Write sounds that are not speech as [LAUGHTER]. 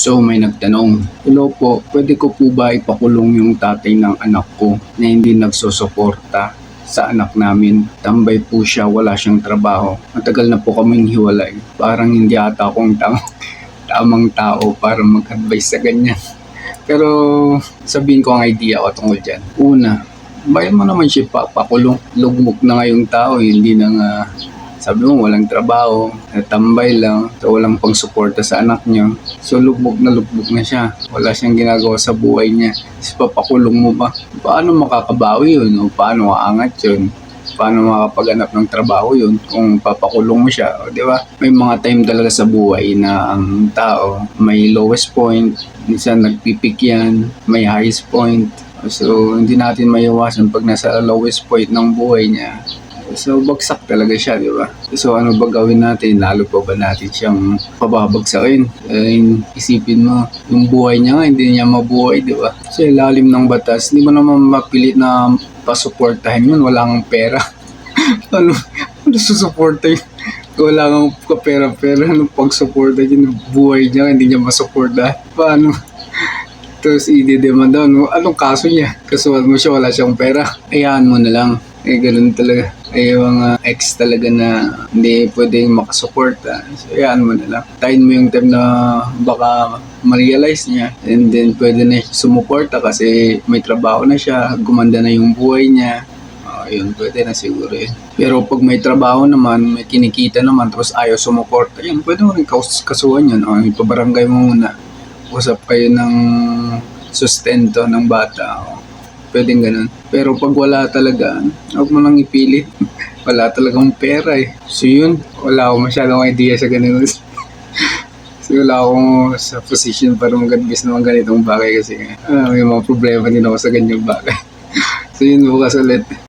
So may nagtanong, Hello po, pwede ko po ba ipakulong yung tatay ng anak ko na hindi nagsusuporta sa anak namin? Tambay po siya, wala siyang trabaho. Matagal na po kaming hiwalay. Parang hindi ata akong tam- [LAUGHS] tamang tao para mag-advise sa ganyan. [LAUGHS] Pero sabihin ko ang idea ko tungkol dyan. Una, bayan mo naman siya papakulong. Lugmok na nga yung tao, hindi na nga sabi mo walang trabaho, tambay lang, so walang pang suporta sa anak niya. So lugmok na lugmok na siya. Wala siyang ginagawa sa buhay niya. Tapos papakulong mo ba? Paano makakabawi yun? O paano aangat yun? Paano makapaghanap ng trabaho yun kung papakulong mo siya? O, di ba? May mga time talaga sa buhay na ang tao may lowest point, minsan nagpipik yan, may highest point. So, hindi natin maiwasan pag nasa lowest point ng buhay niya. So, bagsak talaga siya, di ba? So, ano ba gawin natin? Lalo pa ba natin siyang pababagsakin? Eh, isipin mo, yung buhay niya nga, hindi niya mabuhay, di ba? Sa ilalim ng batas, hindi mo naman mapilit na pasuportahin yun. Wala kang pera. [LAUGHS] ano, ano susuporta yun? Wala kang kapera-pera. Ano pag-suporta yun? Buhay niya, hindi niya masuporta. Paano? Tapos i-demand daw, no? anong kaso niya? Kasuhan mo siya, wala siyang pera. Hayaan mo na lang. Eh, ganun talaga. Ay, mga ex talaga na hindi pwedeng makasuporta. So, hayaan mo na lang. Tayin mo yung time na baka ma-realize niya. And then, pwede na sumuporta kasi may trabaho na siya. Gumanda na yung buhay niya. Ah, yun, pwede na siguro yun. Pero pag may trabaho naman, may kinikita naman, tapos ayaw sumuporta, yun, pwede mo rin kasuhan yun. O, ipabarangay mo muna usap kayo ng sustento ng bata. O, pwedeng ganun. Pero pag wala talaga, huwag mo nang ipilit. wala talagang pera eh. So yun, wala akong masyadong idea sa ganun. [LAUGHS] so wala akong sa position para mag-advise ng ganitong bagay kasi ah, may mga problema din ako sa ganyang bagay. [LAUGHS] so yun, bukas ulit.